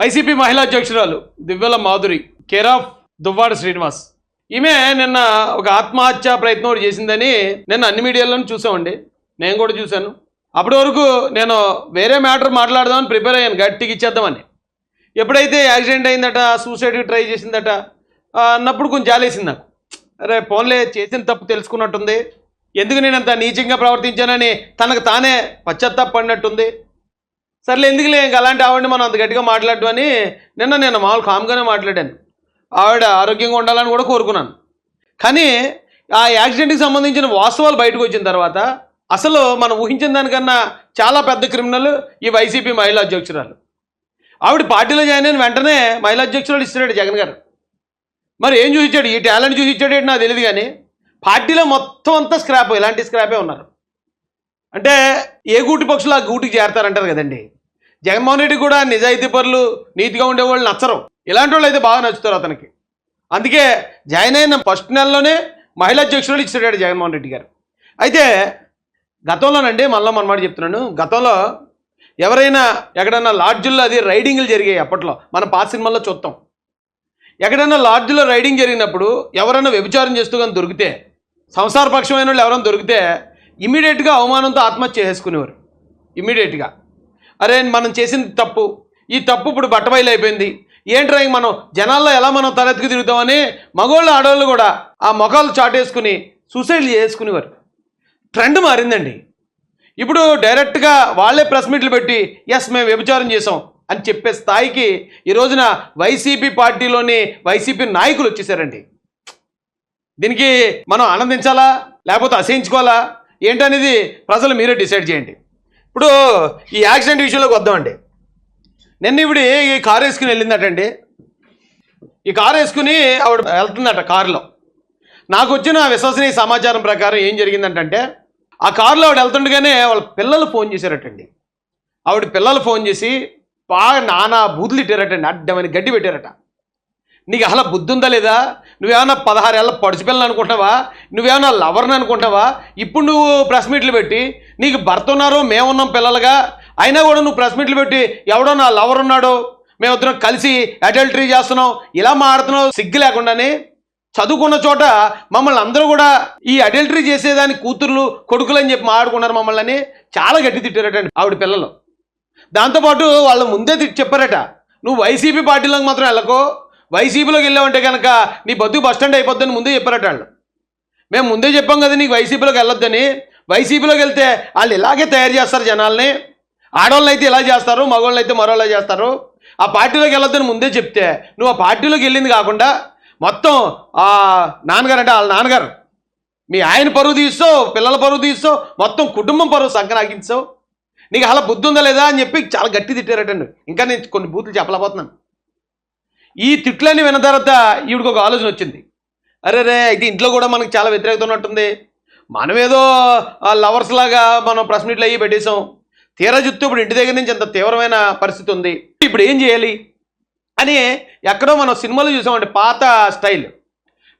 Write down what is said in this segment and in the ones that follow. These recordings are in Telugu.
వైసీపీ మహిళా అధ్యక్షురాలు దివ్యల మాధురి కేర్ ఆఫ్ దువ్వాడ శ్రీనివాస్. ఈమె నిన్న ఒక ఆత్మహత్య ప్రయత్నం ఒకటి చేసిందని నిన్న అన్ని మీడియాలను చూసామండి. నేను కూడా చూశాను. అప్పటి వరకు నేను వేరే మ్యాటర్ మాట్లాడదామని ప్రిపేర్ అయ్యాను. గట్టికి ఇచ్చేద్దామని. ఎప్పుడైతే యాక్సిడెంట్ అయిందట సూసైడ్కి ట్రై చేసిందట అన్నప్పుడు కొంచెం జాలేసింది నాకు. అరే ఫోన్లే చేసిన తప్పు తెలుసుకున్నట్టుంది. ఎందుకు నేను అంత నీచంగా ప్రవర్తించానని తనకు తానే పశ్చాత్తాపడినట్టుంది. సర్లే ఎందుకులే ఇంక అలాంటి ఆవిడని మనం అంత గట్టిగా మాట్లాడటం అని నిన్న నేను మామూలు కామ్గానే మాట్లాడాను. ఆవిడ ఆరోగ్యంగా ఉండాలని కూడా కోరుకున్నాను. కానీ ఆ యాక్సిడెంట్కి సంబంధించిన వాస్తవాలు బయటకు వచ్చిన తర్వాత అసలు మనం ఊహించిన దానికన్నా చాలా పెద్ద క్రిమినల్ ఈ వైసీపీ మహిళా అధ్యక్షురాలు. ఆవిడ పార్టీలో జాయిన్ అయిన వెంటనే మహిళా అధ్యక్షురాలు ఇస్తున్నాడు జగన్ గారు. మరి ఏం చూసిచ్చాడు? ఈ టాలెంట్ చూసించాడు ఏంటి నాకు తెలియదు కానీ పార్టీలో మొత్తం అంతా స్క్రాప్ ఇలాంటి స్క్రాపే ఉన్నారు. అంటే ఏ గూటి పక్షులు ఆ గూటికి చేరతారంటారు కదండి? జగన్మోహన్ రెడ్డి కూడా నిజాయితీ పరులు నీతిగా ఉండేవాళ్ళు నచ్చరు. ఇలాంటి వాళ్ళు అయితే బాగా నచ్చుతారు అతనికి. అందుకే జాయిన్ అయిన ఫస్ట్ నెలలోనే మహిళా అధ్యక్షుడు ఇచ్చాడు జగన్మోహన్ రెడ్డి గారు. అయితే గతంలోనండి మళ్ళీ మనమాట చెప్తున్నాను. గతంలో ఎవరైనా ఎక్కడైనా లాడ్జుల్లో అది రైడింగ్లు జరిగాయి అప్పట్లో. మన పాత సినిమాల్లో చూస్తాం ఎక్కడైనా లాడ్జ్లో రైడింగ్ జరిగినప్పుడు ఎవరైనా వ్యభిచారం చేస్తూ కానీ దొరికితే సంసారపక్షమైన వాళ్ళు ఎవరైనా దొరికితే ఇమీడియట్గా అవమానంతో ఆత్మహత్య చేసుకునేవారు ఇమీడియట్గా అరే మనం చేసింది తప్పు. ఈ తప్పు ఇప్పుడు బట్టబయలు అయిపోయింది. ఏంట్రా మనం జనాల్లో ఎలా మనం తలెత్తుకు తిరుగుతామని మగోళ్ళు ఆడవాళ్ళు కూడా ఆ మొఖాలు చాటేసుకుని సూసైడ్లు చేసుకునేవారు. ట్రెండ్ మారిందండి. ఇప్పుడు డైరెక్ట్గా వాళ్ళే ప్రెస్ మీట్లు పెట్టి ఎస్ మేము వ్యభిచారం చేసాం అని చెప్పే స్థాయికి ఈ రోజున వైసీపీ పార్టీలోని వైసీపీ నాయకులు వచ్చేసారండి. దీనికి మనం ఆనందించాలా? లేకపోతే అసహించుకోవాలా? ఏంటనేది ప్రజలు మీరే డిసైడ్ చేయండి. ఇప్పుడు ఈ యాక్సిడెంట్ విషయంలోకి వద్దామండి. నిన్న ఇప్పుడు ఈ కారు వేసుకుని వెళ్ళిందటండి. ఈ కారు వేసుకుని ఆవిడ వెళ్తుందట కారులో. నాకు వచ్చిన విశ్వసనీయ సమాచారం ప్రకారం ఏం జరిగిందంటే ఆ కారులో ఆవిడ వెళ్తుండగానే వాళ్ళ పిల్లలు ఫోన్ చేశారటండి. ఆవిడ పిల్లలు ఫోన్ చేసి బాగా నానా బూతులు ఇట్టారటండి అడ్డమని గడ్డి పెట్టారట. నీకు అసలు బుద్ధి ఉందా లేదా? నువ్వేమన్నా పదహారేళ్ళ పడిచిపిల్లని అనుకుంటావా నువ్వేమన్నా లవర్ని అనుకుంటావా ఇప్పుడు నువ్వు ప్రెస్ మీట్లు పెట్టి నీకు భర్త ఉన్నారు మేమున్నాం పిల్లలుగా అయినా కూడా నువ్వు ప్రెస్ మీట్లు పెట్టి ఎవడో నా లవర్ ఉన్నాడు మేమిద్దరం కలిసి అడల్టరీ చేస్తున్నాం ఇలా మాడుతున్నావు సిగ్గు లేకుండానే. చదువుకున్న చోట మమ్మల్ని అందరూ కూడా ఈ అడల్టరీ చేసేదాని కూతుర్లు కొడుకులు అని చెప్పి మాడుకున్నారు మమ్మల్ని. చాలా గట్టి తిట్టారటండి ఆవిడ పిల్లలు. దాంతోపాటు వాళ్ళు ముందే తిట్టి చెప్పారట నువ్వు వైసీపీ పార్టీలోకి మాత్రం వెళ్ళకో వైసీపీలోకి వెళ్ళావంటే కనుక నీ బతుకు బస్ స్టాండ్ అయిపోద్దని ముందే చెప్పారట వాళ్ళు. మేము ముందే చెప్పాం కదా నీకు వైసీపీలోకి వెళ్ళొద్దని. వైసీపీలోకి వెళ్తే వాళ్ళు ఇలాగే తయారు చేస్తారు జనాల్ని. ఆడవాళ్ళని అయితే ఇలా చేస్తారు మగవాళ్ళు అయితే మరోలా చేస్తారు. ఆ పార్టీలోకి వెళ్ళొద్దని ముందే చెప్తే నువ్వు ఆ పార్టీలోకి వెళ్ళింది కాకుండా మొత్తం ఆ నాన్నగారు అంటే వాళ్ళ నాన్నగారు మీ ఆయన పరువు తీస్తావు పిల్లల పరువు తీస్తావు మొత్తం కుటుంబం పరువు సంక్రాగించావు నీకు అలా బుద్ధి ఉందా లేదా అని చెప్పి చాలా గట్టి తిట్టారటండి. ఇంకా నేను కొన్ని బూతులు చెప్పలేకపోతున్నాను. ఈ తిట్లని విన్న తర్వాత ఈవిడికి ఒక ఆలోచన వచ్చింది. అరే రే అయితే ఇంట్లో కూడా మనకి చాలా వ్యతిరేకత ఉన్నట్టుంది. మనమేదో లవర్స్ లాగా మనం ప్రెస్ మీట్లు అయ్యి పెట్టేసాం తీరా జుత్తు ఇప్పుడు ఇంటి దగ్గర నుంచి అంత తీవ్రమైన పరిస్థితి ఉంది. ఇప్పుడు ఏం చేయాలి? అని ఎక్కడో మనం సినిమాలు చూసామంటే పాత స్టైల్.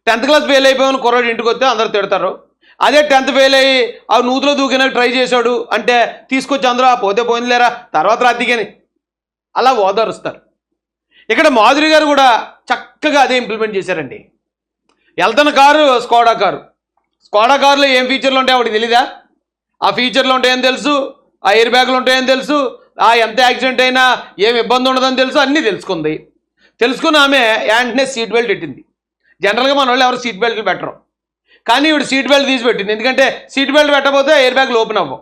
టెన్త్ క్లాస్ ఫెయిల్ అయిపోయామని కుర్రాడు ఇంటికి వస్తే అందరూ తిడతారు. అదే టెన్త్ ఫెయిల్ అయ్యి ఆ నూతులో దూకినా ట్రై చేశాడు అంటే తీసుకొచ్చి అందరూ "ఆ, పోతే పోయిందిలేరా? తర్వాత రాతికని అలా ఓదారుస్తారు. ఇక్కడ మాధురి గారు కూడా చక్కగా అదే ఇంప్లిమెంట్ చేశారండి. వెళ్తున్న కారు స్కోడా కారు. స్కోడా కారులో ఏం ఫీచర్లు ఉంటాయి ఆవిడకి తెలీదా? ఆ ఫీచర్లు ఉంటాయని తెలుసు ఆ ఎయిర్ బ్యాగులు ఉంటాయని తెలుసు ఆ ఎంత యాక్సిడెంట్ అయినా ఏం ఇబ్బంది ఉండదని తెలుసు అన్నీ తెలుసుకుంది. తెలుసుకుని ఆమె వెంటనే సీట్ బెల్ట్ పెట్టింది. జనరల్గా మన వాళ్ళు ఎవరు సీట్ బెల్ట్లు పెట్టరు. కానీ ఇవి సీట్ బెల్ట్ తీసి పెట్టింది. ఎందుకంటే సీట్ బెల్ట్ పెట్టకపోతే ఎయిర్ బ్యాగ్లు ఓపెన్ అవ్వవు.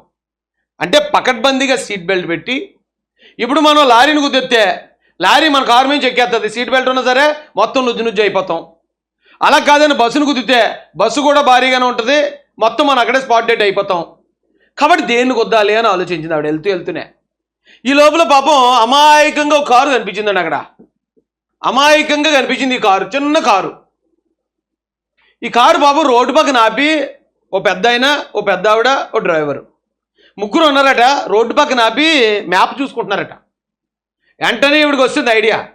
అంటే పకడ్బందీగా సీట్ బెల్ట్ పెట్టి ఇప్పుడు మనం లారీని కుదిరితే లారీ మన కారు మీద ఎక్కేస్తుంది సీట్ బెల్ట్ ఉన్నా సరే మొత్తం నుజ్జు నుజ్జు అయిపోతాం. అలా కాదని బస్సును కుదిరితే బస్సు కూడా భారీగానే ఉంటుంది. మొత్తం మనం అక్కడే స్పాట్ డేట్ అయిపోతాం. కాబట్టి దేన్ని కొద్దాలి అని ఆలోచించింది ఆవిడ వెళ్తూ వెళ్తూనే. ఈ లోపల పాపం అమాయకంగా ఒక కారు కనిపించిందండి అక్కడ. అమాయకంగా కనిపించింది ఈ కారు చిన్న కారు. ఈ కారు పాపం రోడ్డు పక్కన ఆపి ఓ పెద్ద ఆయన ఓ పెద్ద ఆవిడ ఓ డ్రైవరు ముగ్గురు ఉన్నారట రోడ్డు పక్కన ఆపి మ్యాప్ చూసుకుంటున్నారట. వెంటనే ఇవిడికి వస్తుంది ఐడియా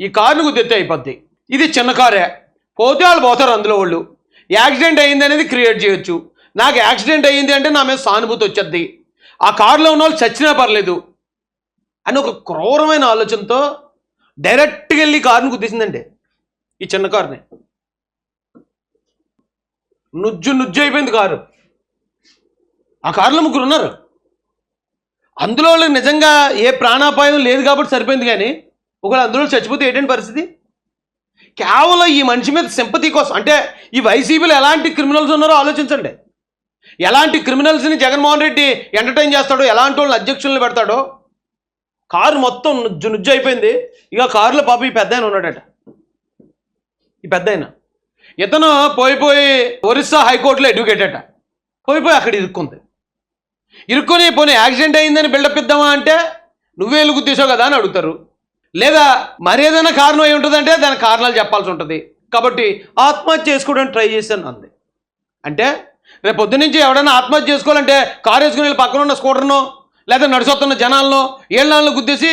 ఈ కారును గుద్దెత్తి అయిపోద్ది. ఇది చిన్న కారే. పోతే వాళ్ళు పోతారు అందులో వాళ్ళు. యాక్సిడెంట్ అయింది అనేది క్రియేట్ చేయొచ్చు. నాకు యాక్సిడెంట్ అయ్యింది అంటే నా మీద సానుభూతి వచ్చేది ఆ కారులో ఉన్న వాళ్ళు చచ్చినా పర్లేదు. అని ఒక క్రూరమైన ఆలోచనతో డైరెక్ట్గా వెళ్ళి కారును గుద్దేసిందండి. ఈ చిన్న కారుని. నుజ్జు నుజ్జు అయిపోయింది కారు. ఆ కారులో ముగ్గురు ఉన్నారు. అందులో నిజంగా ఏ ప్రాణాపాయం లేదు కాబట్టి సరిపోయింది కానీ ఒకవేళ అందులో చచ్చిపోతే ఏంటంటే పరిస్థితి? కేవలం ఈ మనిషి మీద సింపతి కోసం అంటే ఈ వైసీపీలో ఎలాంటి క్రిమినల్స్ ఉన్నారో ఆలోచించండి. ఎలాంటి క్రిమినల్స్ని జగన్మోహన్ రెడ్డి ఎంటర్టైన్ చేస్తాడో ఎలాంటి వాళ్ళని అధ్యక్షులను పెడతాడో కారు మొత్తం నుజ్జు నుజ్జు అయిపోయింది. ఇక కారులో పాప ఈ పెద్ద ఆయన ఉన్నాడట. ఈ పెద్ద ఆయన. ఇతను పోయి పోయి ఒరిస్సా హైకోర్టులో ఎడ్యుకేట్ అట. పోయి పోయి అక్కడ ఇరుక్కుంది. ఇరుక్కుని పోనీ యాక్సిడెంట్ అయిందని బిల్డప్ ఇద్దామా అంటే నువ్వే ఎలుగు తీసావు కదా అని అడుగుతారు. లేదా మరేదైనా కారణం ఏమి ఉంటుందంటే దాని కారణాలు చెప్పాల్సి ఉంటుంది. కాబట్టి ఆత్మహత్య చేసుకోవడానికి ట్రై చేశాను అంది. అంటే రేపు పొద్దు నుంచి ఎవడైనా ఆత్మహత్య చేసుకోవాలంటే కారు వేసుకుని వెళ్ళి పక్కన ఉన్న స్కూటర్నో లేదా నడిచొస్తున్న జనాలను ఏళ్ళ గుద్దేసి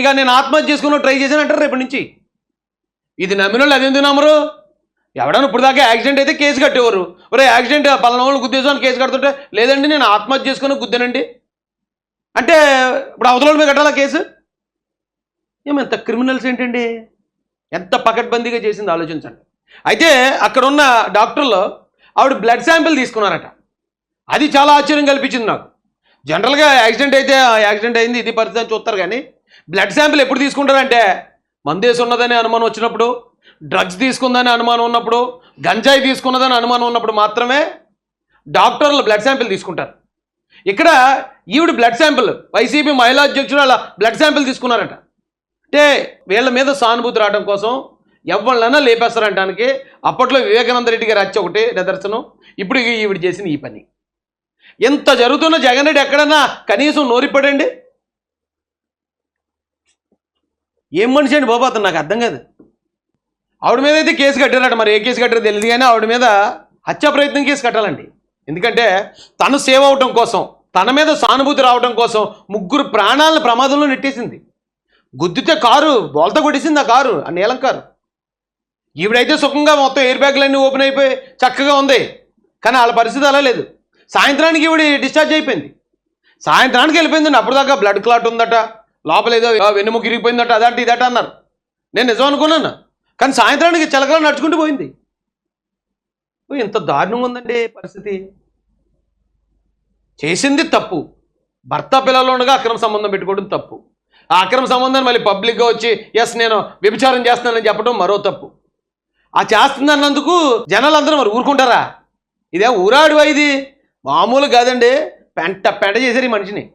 ఇక నేను ఆత్మహత్య చేసుకుని ట్రై చేశాను అంటారు రేపటి నుంచి. ఇది నమ్మిన వాళ్ళు అదెందుకు నమ్మరు? ఎవడన్నా ఇప్పుడు దాకా యాక్సిడెంట్ అయితే కేసు కట్టేవారు. ఒరే యాక్సిడెంట్ పలానా వాళ్ళు గుద్దేసాను కేసు కడుతుంటే లేదండి నేను ఆత్మహత్య చేసుకుని గుద్దానండి. అంటే ఇప్పుడు అవతల మీద కట్టాలా కేసు? ఏమంత క్రిమినల్స్ ఏంటండి? ఎంత పకడ్బందీగా చేసింది ఆలోచించండి. అయితే అక్కడ ఉన్న డాక్టర్లు ఆవిడ బ్లడ్ శాంపిల్ తీసుకున్నారట. అది చాలా ఆశ్చర్యం కల్పించింది నాకు. జనరల్గా యాక్సిడెంట్ అయితే ఆ యాక్సిడెంట్ అయింది ఇది పరిస్థితి అని చూస్తారు కానీ బ్లడ్ శాంపిల్ ఎప్పుడు తీసుకుంటారంటే మందేసి ఉన్నదని అనుమానం వచ్చినప్పుడు డ్రగ్స్ తీసుకుందని అనుమానం ఉన్నప్పుడు గంజాయి తీసుకున్నదని అనుమానం ఉన్నప్పుడు మాత్రమే డాక్టర్లు బ్లడ్ శాంపిల్ తీసుకుంటారు. ఇక్కడ ఈవిడ బ్లడ్ శాంపిల్ వైసీపీ మహిళా అధ్యక్షుడు అలా బ్లడ్ శాంపిల్ తీసుకున్నారట. అంటే వీళ్ళ మీద సానుభూతి రావడం కోసం ఎవళ్ళైనా లేపేస్తారంటానికి అప్పట్లో వివేకానంద రెడ్డి గారు వచ్చి ఒకటి నిదర్శనం. ఇప్పుడు ఈవిడ చేసిన ఈ పని. ఎంత జరుగుతున్న జగన్ రెడ్డి ఎక్కడన్నా కనీసం నోరిపడండి ఏం మనిషి అండి బాబు అతను? నాకు అర్థం కాదు. ఆవిడ మీద అయితే కేసు కట్టారట మరి. ఏ కేసు కట్టారో తెలియదు కానీ ఆవిడ మీద హత్యా ప్రయత్నం కేసు కట్టాలండి. ఎందుకంటే తను సేవ్ అవటం కోసం తన మీద సానుభూతి రావడం కోసం ముగ్గురు ప్రాణాలను ప్రమాదంలో నెట్టేసింది. గుద్దితే కారు బోల్త కొట్టేసింది ఆ కారు ఆ నీలం కారు. ఈవిడైతే సుఖంగా మొత్తం ఎయిర్ బ్యాగ్లన్నీ ఓపెన్ అయిపోయి చక్కగా ఉంది. కానీ వాళ్ళ పరిస్థితి అలా లేదు. సాయంత్రానికి ఈవిడ డిశ్చార్జ్ అయిపోయింది. సాయంత్రానికి వెళ్ళిపోయిందండి. అప్పుడు దాకా బ్లడ్ క్లాట్ ఉందట లోపల ఏదో ఆ, వెన్నెముక ఇరిగిపోయిందట అదట ఇదట అన్నారు. నేను నిజం అనుకున్నాను. కానీ సాయంత్రానికి చిలకలా నడుచుకుంటూ పోయింది. ఓ, ఎంత దారుణంగా ఉందండి పరిస్థితి. చేసింది తప్పు. భర్త పిల్లలు ఉండగా అక్రమ సంబంధం పెట్టుకోవడం తప్పు. ఆ అక్రమ సంబంధాన్ని మళ్ళీ పబ్లిక్గా వచ్చి ఎస్ నేను వ్యభిచారం చేస్తున్నానని చెప్పడం మరో తప్పు. ఆ చేస్తుందన్నందుకు జనాలందరూ మరి ఊరుకుంటారా? ఇదే ఊరాడు ఇది? మామూలు కాదండి. పెంట పెంట చేశారు ఈ మనిషిని.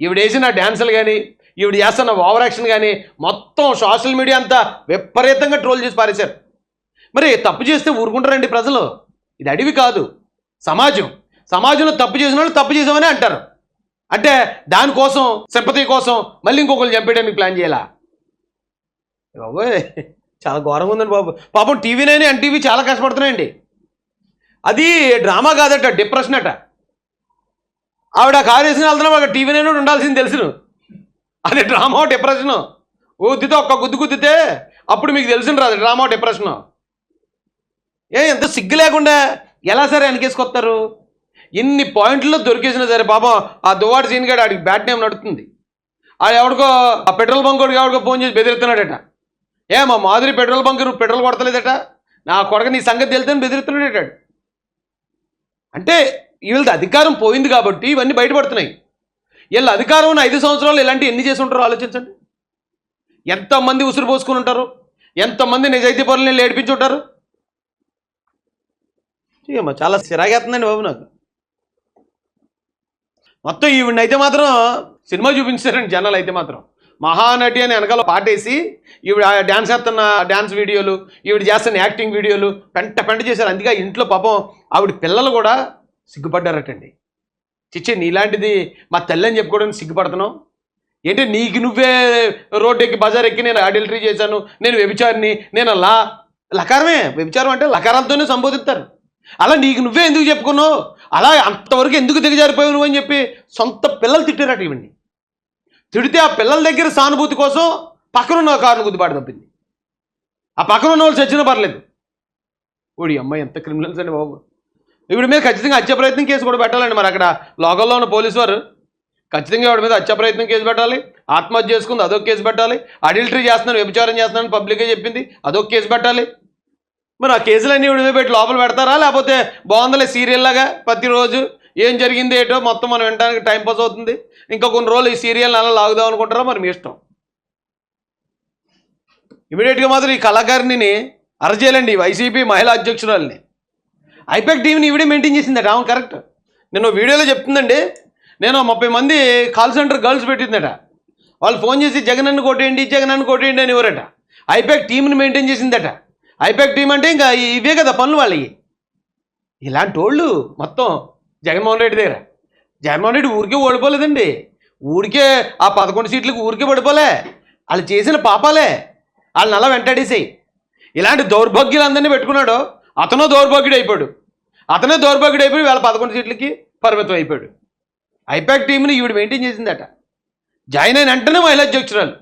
ఈవిడేసిన డ్యాన్సులు కానీ ఈవిడ చేస్తున్న ఓవర్ యాక్షన్ కానీ మొత్తం సోషల్ మీడియా అంతా విపరీతంగా ట్రోల్ చేసి పారేశారు. మరి తప్పు చేస్తే ఊరుకుంటారండి ప్రజలు. ఇది అడవి కాదు సమాజం. సమాజంలో తప్పు చేసిన వాళ్ళు తప్పు చేసామని అంటారు. అంటే దానికోసం సింపతి కోసం మళ్ళీ ఇంకొకరు చంపేయడానికి ప్లాన్ చేయాలా? బాబోయ్ చాలా ఘోరంగా ఉందండి బాబు. పాపం టీవీ నైన్ ఎన్టీవీ చాలా కష్టపడుతున్నాయండి. అది డ్రామా కాదట డిప్రెషన్ అట. ఆవిడ కారు వేసిన వెళ్తున్నా ఒక టీవీ నైన్ ఉండాల్సింది తెలుసును. అది డ్రామా డిప్రెషన్ గుద్దితే ఒక్క గుద్దు గుద్దితే అప్పుడు మీకు తెలిసిన రాదు డ్రామా డిప్రెషన్ ఏ ఎంత సిగ్గు లేకుండా ఎలా సరే వెనకేసుకొస్తారు? ఎన్ని పాయింట్లు దొరికేసినా సరే పాపం ఆ దువాడు సీన్ గడు ఆడికి బ్యాట్ నేమ్ నడుతుంది ఆ ఎవడికో ఆ పెట్రోల్ బంక్ వాడికి ఎవడికో ఫోన్ చేసి బెదిరిస్తున్నాడట. ఏ మా మాధురి పెట్రోల్ బంక్ పెట్రోల్ కొడతలేదట? నా కొడక నీ సంగతి తెలుతుందని బెదిరిస్తున్నాడట. అంటే వీళ్ళది అధికారం పోయింది కాబట్టి ఇవన్నీ బయటపడుతున్నాయి. వీళ్ళ అధికారం ఉన్న ఐదు సంవత్సరాలు ఇలాంటి ఎన్ని చేసి ఉంటారో ఆలోచించండి. ఎంతమంది ఉసురు పోసుకుని ఉంటారు? ఎంతమంది నిజాయితీ పనులు ఏడిపించి ఉంటారు? ఏమో చాలా సిరాగేస్తుందండి బాబు నాకు. మొత్తం ఈవిడ అయితే మాత్రం సినిమా చూపించారండి జనాలు అయితే మాత్రం. మహానటి అని వెనకాల పాటేసి ఈవిడ డ్యాన్స్ చేస్తున్న డ్యాన్స్ వీడియోలు ఈవిడ చేస్తున్న యాక్టింగ్ వీడియోలు పెంట పెంట చేశారు. అందుకే ఇంట్లో పాపం ఆవిడ పిల్లలు కూడా సిగ్గుపడ్డారటండి. చిచ్చి నీలాంటిది మా తల్లి అని చెప్పుకోవడానికి సిగ్గుపడుతున్నావు? ఏంటి నీకు నువ్వే రోడ్డు ఎక్కి బజార్ ఎక్కి నేను అడల్టరీ చేశాను నేను వ్యభిచారిని నేను లా లకారమే. వ్యభిచారం అంటే లకారాలతోనే సంబోధిస్తారు. అలా నీకు నువ్వే ఎందుకు చెప్పుకున్నావు? అలా అంతవరకు ఎందుకు దిగజారిపోయావు నువ్వు అని చెప్పి సొంత పిల్లలు తిట్టారట ఇవన్నీ తిడితే ఆ పిల్లల దగ్గర సానుభూతి కోసం పక్కనున్న కారును గుద్దుబాటు తప్పింది. ఆ పక్కనున్న వాళ్ళు చచ్చినా పర్లేదు. ఓడి అమ్మాయి ఎంత క్రిమినల్స్ అండి బాబు. వీడి మీద ఖచ్చితంగా హత్య ప్రయత్నం కేసు కూడా పెట్టాలండి మరి అక్కడ. లోకల్లో ఉన్న పోలీసు వారు ఖచ్చితంగా వాడి మీద హత్య ప్రయత్నం కేసు పెట్టాలి. ఆత్మహత్య చేసుకుంది అదొక కేసు పెట్టాలి. అడిల్టరీ చేస్తున్నాను వ్యభిచారం చేస్తున్నాను పబ్లిక్గా చెప్పింది అదొక కేసు పెట్టాలి. మరి ఆ కేసులన్నీ విడివి పెట్టి లోపల పెడతారా? లేకపోతే బాగుందలే సీరియల్లాగా ప్రతిరోజు ఏం జరిగింది ఏటో మొత్తం మనం వినడానికి టైం పాస్ అవుతుంది. ఇంకా కొన్ని రోజులు ఈ సీరియల్ అలా లాగుదాం అనుకుంటారా మరి మీ ఇష్టం? ఇమీడియట్గా మాత్రం ఈ కళాకారిణిని అరచేయాలండి వైసీపీ మహిళా అధ్యక్షురాలని. ఐపాక్ టీవీని ఈవిడే మెయింటైన్ చేసిందట అవును కరెక్ట్. నేను వీడియోలో చెప్తుందండి నేను ముప్పై మంది కాల్ సెంటర్ గర్ల్స్ పెట్టిందట. వాళ్ళు ఫోన్ చేసి జగన్ అన్ని కొట్టేయండి జగన్ అన్ని కొట్టేయండి అని ఎవరట. ఐపాక్ టీంని మెయింటైన్ చేసిందట. ఐపాక్ టీం అంటే ఇంకా ఇవే కదా పనులు వాళ్ళకి ఇలాంటి వాళ్ళు మొత్తం జగన్మోహన్ రెడ్డి దగ్గర. జగన్మోహన్ రెడ్డి ఊరికే ఓడిపోలేదండి. ఊరికే ఆ పదకొండు సీట్లకు ఊరికే పడిపోలే. వాళ్ళు చేసిన పాపాలే. వాళ్ళని అలా వెంటాడేసాయి. ఇలాంటి దౌర్భాగ్యులందరినీ పెట్టుకున్నాడు అతను దౌర్భాగ్యుడు అయిపోయాడు అతనే దౌర్భాగ్యుడు అయిపోయి వేళ పదకొండు సీట్లకి పరిమితం అయిపోయాడు. ఐపాక్ టీంని ఈవిడ మెయింటైన్ చేసిందట. జాయిన్ అయిన వెంటనే మహిళా అధ్యక్షురాలు.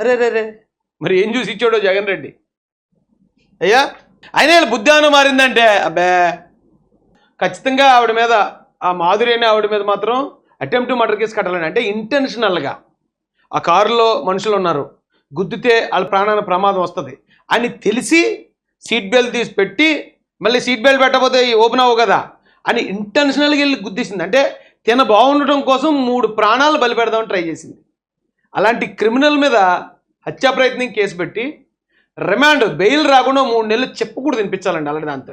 అరే రే రే మరి ఏం చూసి ఇచ్చాడో జగన్ రెడ్డి? అయ్యా అయినా వీళ్ళ బుద్ధి మారిందంటే? అబ్బే ఖచ్చితంగా ఆవిడ మీద ఆ మాధురి అనే ఆవిడ మీద మాత్రం అటెంప్ట్ మర్డర్ కేసు కట్టాలని. అంటే ఇంటెన్షనల్గా ఆ కారులో మనుషులు ఉన్నారు. గుద్దితే వాళ్ళ ప్రాణానికి ప్రమాదం వస్తుంది. అని తెలిసి సీట్ బెల్ట్ తీసి పెట్టి మళ్ళీ సీట్ బెల్ట్ పెట్టకపోతే ఓపెన్ అవ్వు కదా అని ఇంటెన్షనల్గా వెళ్ళి గుద్దేసింది. అంటే తిన బాగుండటం కోసం మూడు ప్రాణాలు బలిపెడదామని ట్రై చేసింది. అలాంటి క్రిమినల్ మీద హత్యా ప్రయత్నం కేసు పెట్టి రిమాండ్ బెయిల్ రాకుండా మూడు నెలలు చెప్పకూడదు తినిపించాలండి అలాంటి దాంతో.